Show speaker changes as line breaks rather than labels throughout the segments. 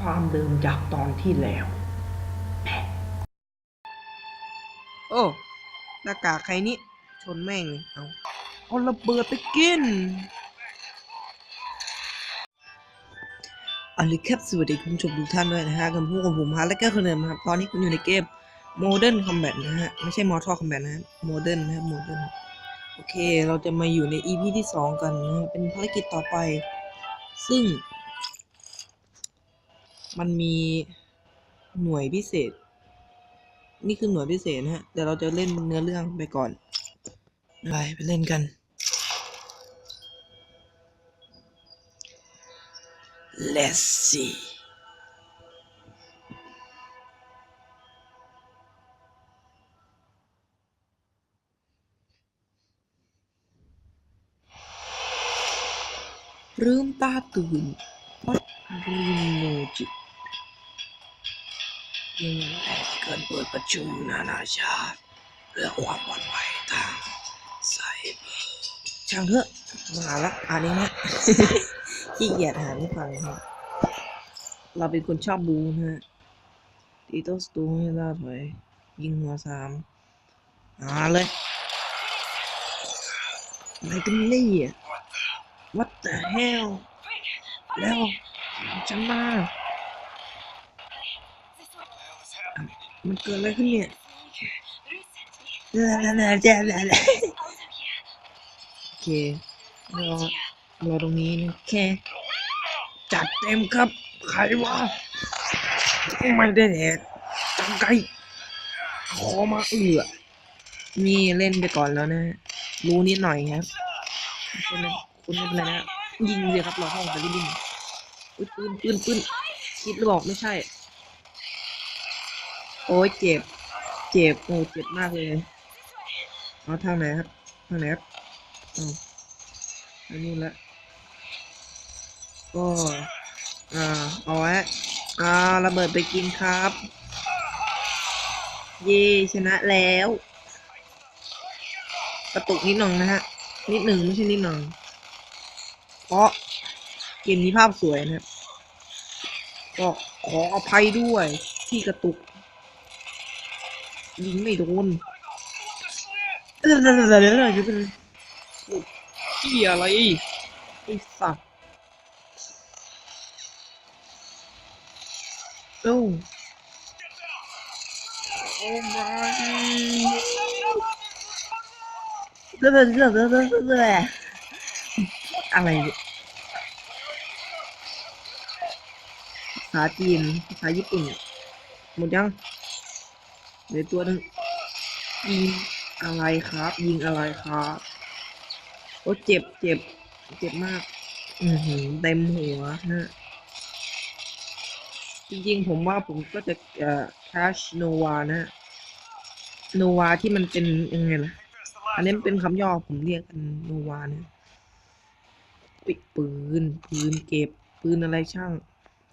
ความเดิมจากตอนที่แล้ว
โอ้หน้ากากใครนี่ ชนแม่งเลยเอาเอาระเบิดไปกินเอาเลยครับสวัสดีคุณผู้ชมทุกท่านด้วยนะฮะกับพวกกับผมฮาร์ดและก็คนเดิมครับ ตอนนี้คุณอยู่ในเกม Modern Combat นะฮะ ไม่ใช่ Mortal Kombat นะฮะ Modern นะครับ Modern โอเค เราจะมาอยู่ใน EP ที่ 2 กันนะฮะเป็นภารกิจต่อไป ซึ่ง มันมีหน่วยพิเศษ นี่คือหน่วยพิเศษนะฮะเดี๋ยวเราจะเล่นเนื้อเรื่องไปก่อน ไปไปเล่นกัน Let's see เริ่มตาตื่นวัดริโนจิ ยังเกิดเปิดประชุมนานาชาติเรื่องความปลอดภัยทางไซเบอร์ช่างเถอะมาละอ่านเองนะขี้เกียจหาไม่ฟังครับเราเป็นคนชอบบูนะฮะตีโต้สตูให้ล่าถอยยิงหัวสามอาเลยอะไรกันนี่อะ What the hell แล้วฉันมา มันเกิดอะไรขึ้นเนี่ยโอเครอรอตรงนี้นะแค่จัดเต็มครับ ใครวะไม่ได้แดกจังไกขอมาเอือนี่เล่นไปก่อนแล้วนะ รู้นิดหน่อยครับไม่เป็นไรคุณไม่เป็นไรนะยิงเลยครับรอห้องไปรีบยิงอุ๊ยปืนปืนปืนคิดหรือเปล่าไม่ใช่ โอ้ยเจ็บ เจ็บโอ้เจ็บมากเลยเอาทางไหนครับทางไหนครับอ๋ออันนี้ละก็อ่าเอาไว้อ่าระเบิดไปกินครับ เย่ชนะแล้ว กระตุกนิดหน่อยนะฮะ นิดหนึ่งไม่ใช่นิดหน่อยเพราะเกมนี้ภาพสวยนะครับก็ขออภัยด้วยที่กระตุก ยิงไม่โดนเดี๋ยวเดี๋ยวเดี๋ยวเดี๋ยวเดี๋ยวที่อะไรไอ้สัตว์โอ้โอ้ my เรื่อยเรื่อยเรื่อยเรื่อยเรื่อยอะไรภาษาจีนภาษาญี่ปุ่นหมดยัง เหลือตัวนึงยิงอะไรครับ ยิงอะไรครับโอ้เจ็บเจ็บ เจ็บมาก อือหือเต็มหัวฮะจริงๆ ผมว่าผมก็จะเอ่อแคชโนวานะโนวาที่มันเป็นยังไงล่ะอันนี้เป็นคำย่อผมเรียกกันโนวานะปิดปืน ปืนเก็บ ปืนอะไรช่าง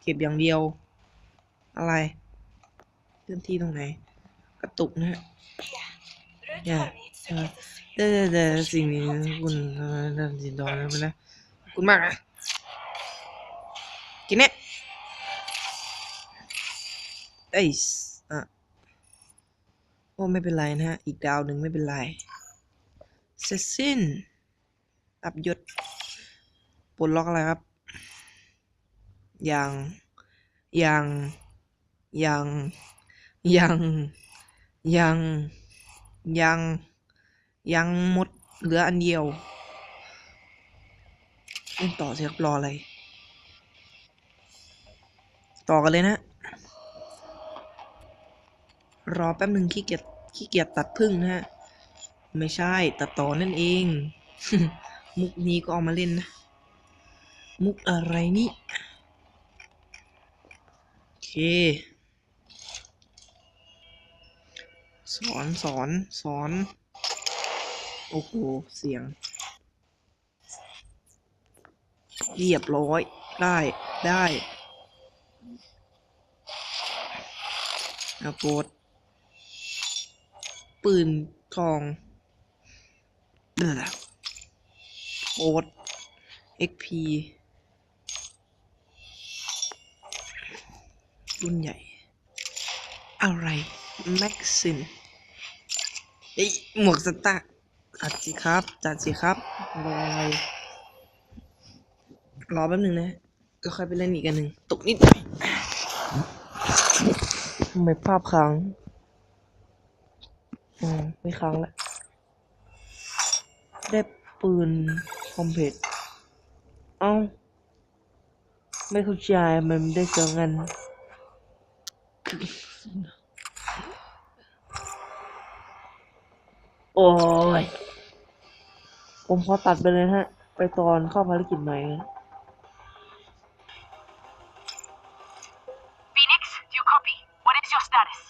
เก็บอย่างเดียว อะไรเคลื่อนที่ตรงไหน กระตุกนะฮะอย่าเออเดี๋ยวเดี๋ยวเดี๋ยวสิ่งนี้คุณเออเดินสิดอนไปแล้วขอบคุณมากนะกินเนี่ยเอ้ยสอะโอ้ไม่เป็นไรนะฮะ อีกดาวหนึ่งไม่เป็นไรเสร็จสิ้นอับยศปลดล็อกอะไรครับยังยังยังยัง ยัง ยัง ยังหมดเหลืออันเดียวเล่นต่อสิครับรออะไร ต่อกันเลยนะ รอแป๊บหนึ่งขี้เกียจขี้เกียจตัดพึ่งนะฮะ ไม่ใช่ตัดต่อนั่นเอง มุกนี้ก็เอามาเล่นนะ มุกอะไรนี่ โอเค สอนสอนสอน โอ้โห เสียง เรียบร้อย ได้ ได้เอาโกดปืนทองเดือดโอ๊ต XP รุ่นใหญ่ อะไร แม็กซิน เอ้ยหมวกสตาร์จัดสิครับ จัดสิครับรออะไรรอแป๊บหนึ่งนะก็ค่อยไปเล่นอีกอันหนึ่งตกนิดหน่อยทำไมภาพค้างอืมไม่ค้างแล้วได้ปืนคอมเพลตเอ้าไม่เข้าใจมันได้สองอัน โอ้ย
Phoenix, do you copy? What is your status?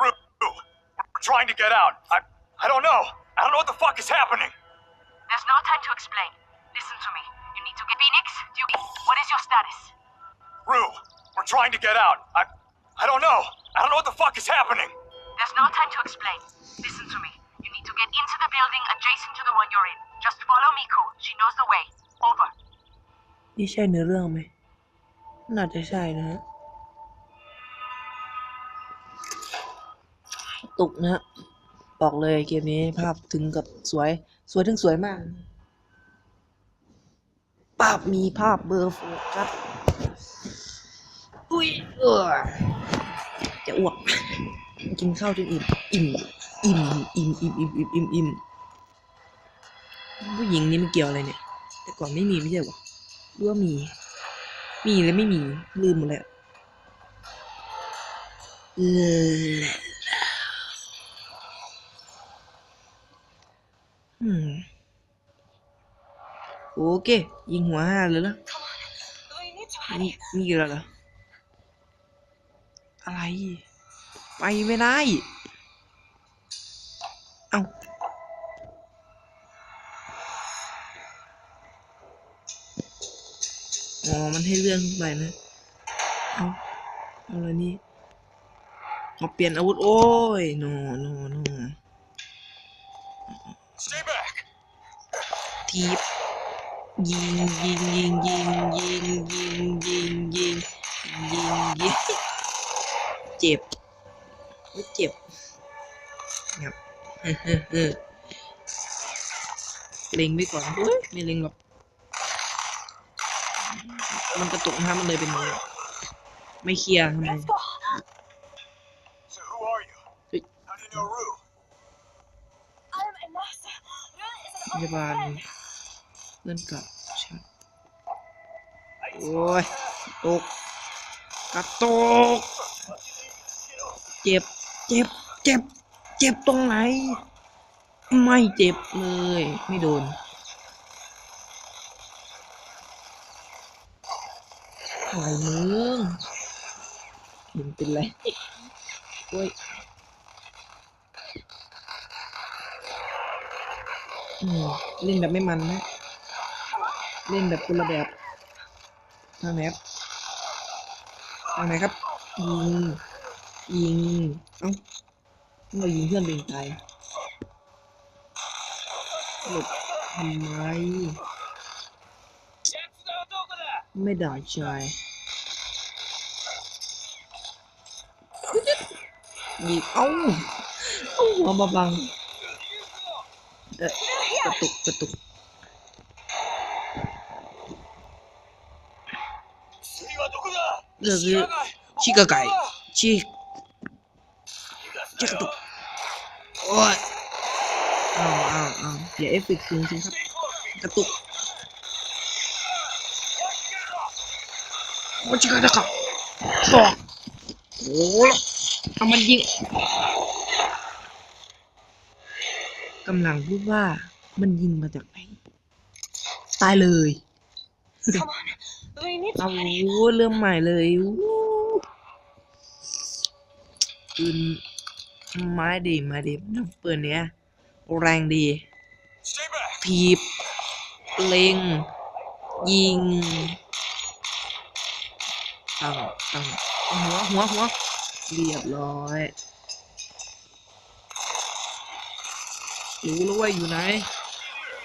We're trying to get out. I, I don't know. I don't know what the fuck is happening.
There's no time to explain. Listen to me. You need to get Phoenix. Do you? What is your status?
Rue, we're trying to get out. I, I don't know. I don't know what the fuck is happening.
There's no time to explain. Listen to me. Get into the building adjacent to the one you're in. Just follow Miko. She knows the way. Over.
นี่ใช่เนื้อเรื่องไหม น่าจะใช่นะฮะ ตุกนะฮะ บอกเลยเกมนี้ภาพถึงกับสวย สวยถึงสวยมาก ภาพมีภาพเบอร์โฟกัสอุ้ยเออจะอ้วก กินข้าวจนอิ่มอิ่ม อิ่มอิ่มอิ่มอิ่มอิ่มอิ่มอิ่มผู้หญิงนี่มันเกี่ยวอะไรเนี่ย แต่ก่อนไม่มีไม่ใช่หรอหรือว่ามี มีแล้วไม่มี ลืมหมดแล้วโอเค ยิงหัวห้าเลยล้วมีมีกี่แล้วเหรออะไร ไปไม่ได้ เอ้าอ๋อ มันให้เลื่อนขึ้นไปนะ เอาเอาอะไรนี่มาเปลี่ยนอาวุธ โอ้ยโนโนโน
Stay back.
ทีบยิงยิงยิงยิงยิงยิงยิงยิงยิงยิงเจ็บไม่เจ็บงับ เล็งไว้ก่อนเฮ้ยไม่เล็งหรอก มันกระตุกนะมันเลยเป็นนี้ไม่เคลียร์ทำไมพยาบาลเลื่อนกลับชัดโอ้ยตกกระตก เจ็บ เจ็บ เจ็บ เจ็บตรงไหน ไม่เจ็บเลย ไม่โดนอะไรมึงเห็นเป็นไรโอ้ยเล่นแบบไม่มันนะ เล่นแบบคนละแบบทางไหนครับทางไหนครับ ยิง ยิง เอ้า เรายิงเพื่อนเป็นตายหลบทำไมไม่ได้ใจหยิบเอาเอาหัวมาบังกระตุกกระตุก
เดี๋ยว
ชิกะไก่ชิชิกระตุก อ้ยอ้าวอ้าวอ้าวอย่าเอฟเฟกต์สูงสิครับ กระตุกโอ้ชิกาตะกับตอกโอ้ยเอามันยิงกำลังพูดว่ามันยิงมาจากไหน ตายเลย
Come on. We need
เอา
to
เริ่มใหม่เลยอู้ปืน ไม้ดีไม้ดีน้ำปืนเนี้ยแรงดี
Stay back.
ถีบเล็ง ยิงตั้งตั้งหัวหัวหัวเรียบร้อยรู้แล้วว่าอยู่ไหน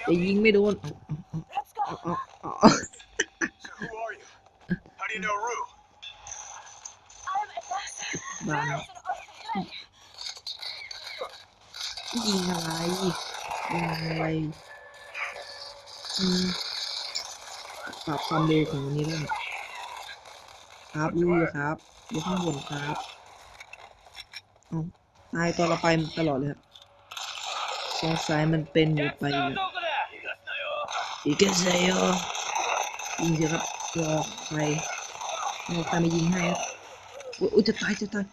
แต่ยิงไม่โดน
Let's go.
ยิงอะไรยิงอะไรปรับความเร็วของอันนี้แล้วครับรู้อยู่ครับอยู่ข้างบนครับเอาตายตอนเราไปตลอดเลยครับสงสัยมันเป็นอยู่ไปเลยอีกเกเซโยยิงเถอะครับรอใครรอใครมายิงให้ครับอุ๊ยอุ๊ยจะตายจะตาย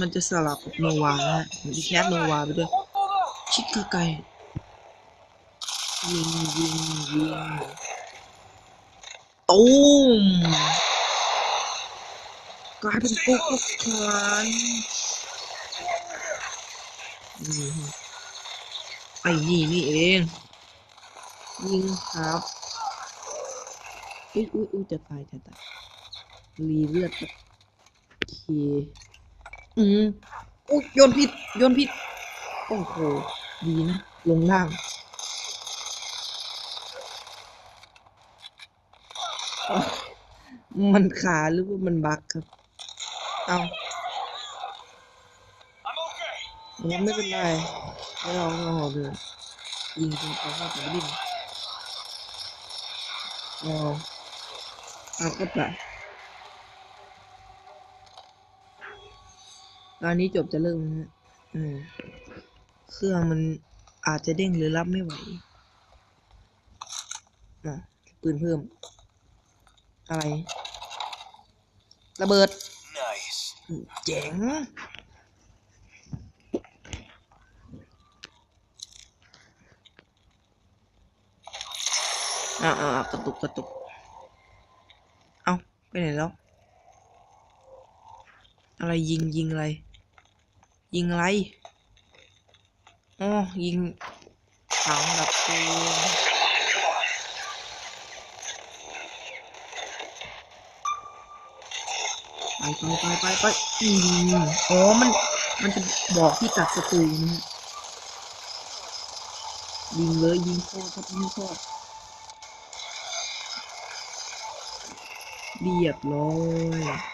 มันจะสลับกับโนวานะฮะมันจะแคสโนวาไปด้วย ชิคาไกยิงยิงยิงตูมกลายเป็นกุ๊กกุ๊กคลานไอ้นี่นี่เอง ยิงครับอุ้ยอุ้ยอุ้ยจะตายจะตายรีเลือดโอเค อืมอุ้ยโยนผิดโยนผิด โอ้โห ดีนะ ลงล่างอ้าวมันขาหรือว่ามันบักครับ เอา
I'm okay.
งั้นไม่เป็นไรไม่เอาไม่เอาเลยยิงจนเขาเข้าไปดิ้นเอาเอาก็ไป ตอนนี้จบจะเริ่มนะฮะอืมเครื่องมันอาจจะเด้งหรือรับไม่ไหวอะปืนเพิ่ม อะไร ระเบิด
Nice.
เจ๋งอ่าอ่ากระตุกกระตุก เอาไปไหนแล้ว อะไรยิงยิงอะไร ยิงอะไรอ๋อยิงถังดับเพลิงไปไปไปไปไปอืมอ๋อมัน มันจะบอกที่ตัดศัตรูนะฮะยิงเลยยิงโคตรครับยิงโคตรเรียบร้อย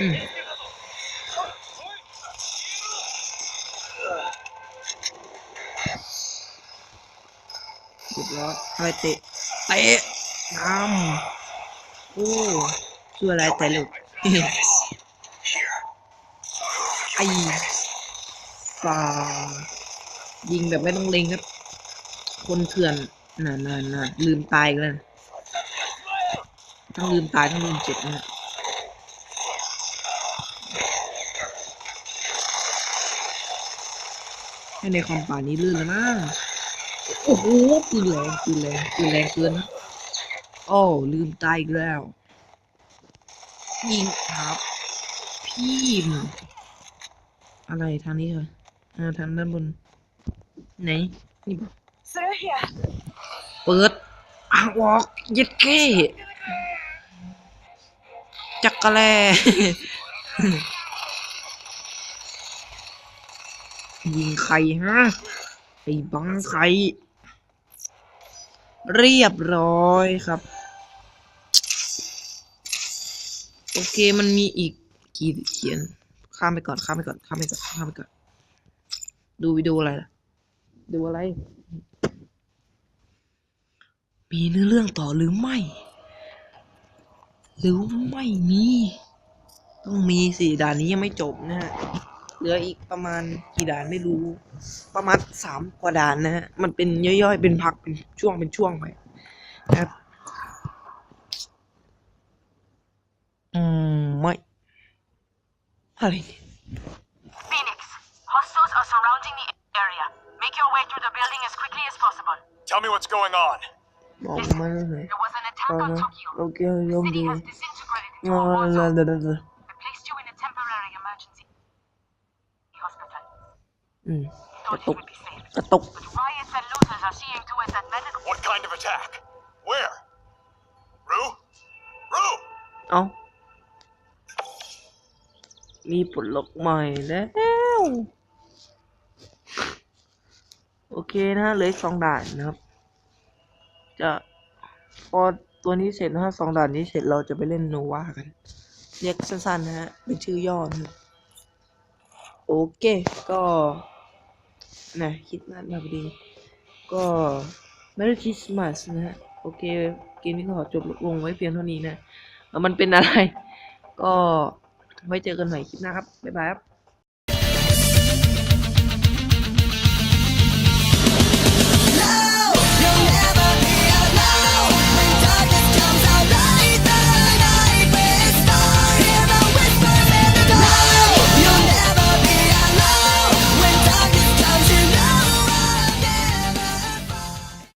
อืมเรียบร้อยอะไรเตะเตะทำโอ้ช่วยอะไรแต่ลูกไอ้ฝ่ายิงแบบไม่ต้องเล็งครับ คนเถื่อนน่ะน่ะน่ะลืมตายกันแล้วนะทั้งลืมตายทั้งลืมเจ็บนะฮะ ให้ในคอมป่านนี้ลื่นแล้วนะโอ้โหปืนแรงปืนแรงปืนแรงเกินนะโอ้ลืมตายอีกแล้วยิงครับ พี่มอะไรทางนี้เหรออ่าทางด้านบน ไหน นี่ปะเปิดอ่างออกเย็ดเก้จักกะแล ยิงใครฮะไอ้บังใคร เรียบร้อยครับ โอเคมันมีอีกกี่เขียน ข้ามไปก่อนข้ามไปก่อนข้ามไปก่อนข้ามไปก่อน ดูวิดีโออะไรล่ะ ดูอะไร มีเนื้อเรื่องต่อหรือไม่ หรือไม่มี ต้องมีสิด่านนี้ยังไม่จบนะฮะ เหลืออีกประมาณกี่ด่านไม่รู้ ประมาณสามกว่าด่านนะฮะ มันเป็นย่อยๆ เป็นพักเป็นช่วงเป็นช่วงไปนะครับ อืม ไม่อะไรเนี่ย
Phoenix, hostiles are surrounding the area. Make your way through the building as quickly as possible.
Tell me what's going on.
บอกมาแล้วไง
There was an attack
เอ
on
อ
Tokyo.
โอเคย
The
อม
city
ดู
has disintegrated
อ๋
into
อ
a war
เดี๋ยว
zone.
เดี๋ยวเดี๋ยว
I placed you in a temporary emergency hospital.
อืมกระ
Thought
ตุ
it
ก
would be safe.
กระตุก
But riots and looters are seeing to it that medical
What kind of attack? Where? Rue? Rue!
เอา มีผลล็อกใหม่แล้ว โอเคนะฮะเหลืออีกสองด่านนะครับ จะพอตัวนี้เสร็จนะฮะสองด่านนี้เสร็จเราจะไปเล่นโนวากัน เรียกสั้นๆนะฮะ เป็นชื่อย่อนะโอเค ก็ นะคิดมากมาพอดีก็ Merry Christmas นะฮะโอเคเกมนี้ก็ขอจบลงไว้เพียงเท่านี้นะมันเป็นอะไร ก็ไว้เจอกันใหม่คลิปหน้าครับบ๊ายบายครับ